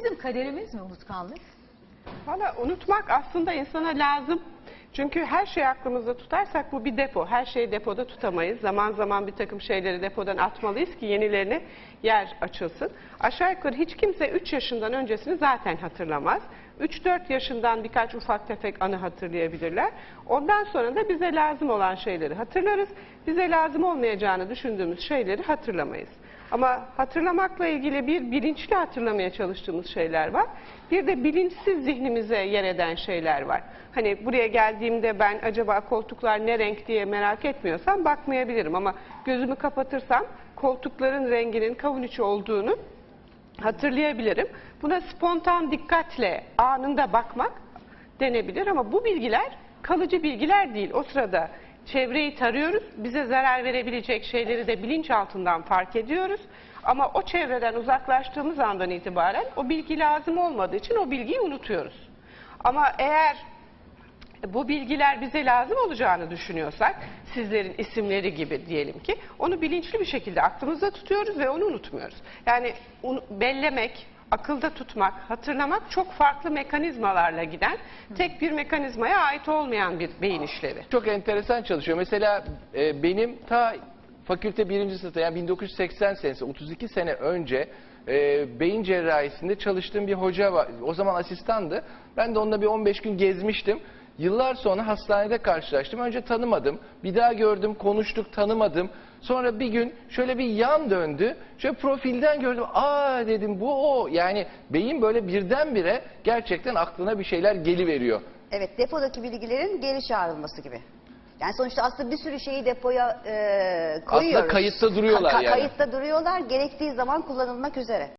Bizim kaderimiz mi unutkanlık? Valla unutmak aslında insana lazım. Çünkü her şeyi aklımızda tutarsak bu bir depo. Her şeyi depoda tutamayız. Zaman zaman bir takım şeyleri depodan atmalıyız ki yenilerine yer açılsın. Aşağı yukarı hiç kimse 3 yaşından öncesini zaten hatırlamaz. 3-4 yaşından birkaç ufak tefek anı hatırlayabilirler. Ondan sonra da bize lazım olan şeyleri hatırlarız. Bize lazım olmayacağını düşündüğümüz şeyleri hatırlamayız. Ama hatırlamakla ilgili bir bilinçli hatırlamaya çalıştığımız şeyler var. Bir de bilinçsiz zihnimize yer eden şeyler var. Hani buraya geldiğimde ben acaba koltuklar ne renk diye merak etmiyorsam bakmayabilirim. Ama gözümü kapatırsam koltukların renginin kavun içi olduğunu hatırlayabilirim. Buna spontan dikkatle anında bakmak denebilir ama bu bilgiler kalıcı bilgiler değil. O sırada çevreyi tarıyoruz. Bize zarar verebilecek şeyleri de bilinç altından fark ediyoruz. Ama o çevreden uzaklaştığımız andan itibaren o bilgi lazım olmadığı için o bilgiyi unutuyoruz. Ama eğer bu bilgiler bize lazım olacağını düşünüyorsak, sizlerin isimleri gibi diyelim ki, onu bilinçli bir şekilde aklımızda tutuyoruz ve onu unutmuyoruz. Yani bellemek, akılda tutmak, hatırlamak çok farklı mekanizmalarla giden, tek bir mekanizmaya ait olmayan bir beyin işlevi. Çok enteresan çalışıyor. Mesela e, benim ta fakülte birinci sınıfta yani 1980 senesi 32 sene önce e, beyin cerrahisinde çalıştığım bir hoca var. O zaman asistandı. Ben de onunla bir 15 gün gezmiştim. Yıllar sonra hastanede karşılaştım. Önce tanımadım. Bir daha gördüm, konuştuk, tanımadım. Sonra bir gün şöyle bir yan döndü. Şöyle profilden gördüm. Aa dedim bu o. Yani beyin böyle birdenbire gerçekten aklına bir şeyler geliveriyor. Evet depodaki bilgilerin geri çağrılması gibi. Yani sonuçta aslında bir sürü şeyi depoya e, koyuyoruz. kayıtta duruyorlar Ka- yani. Kayıtta duruyorlar gerektiği zaman kullanılmak üzere.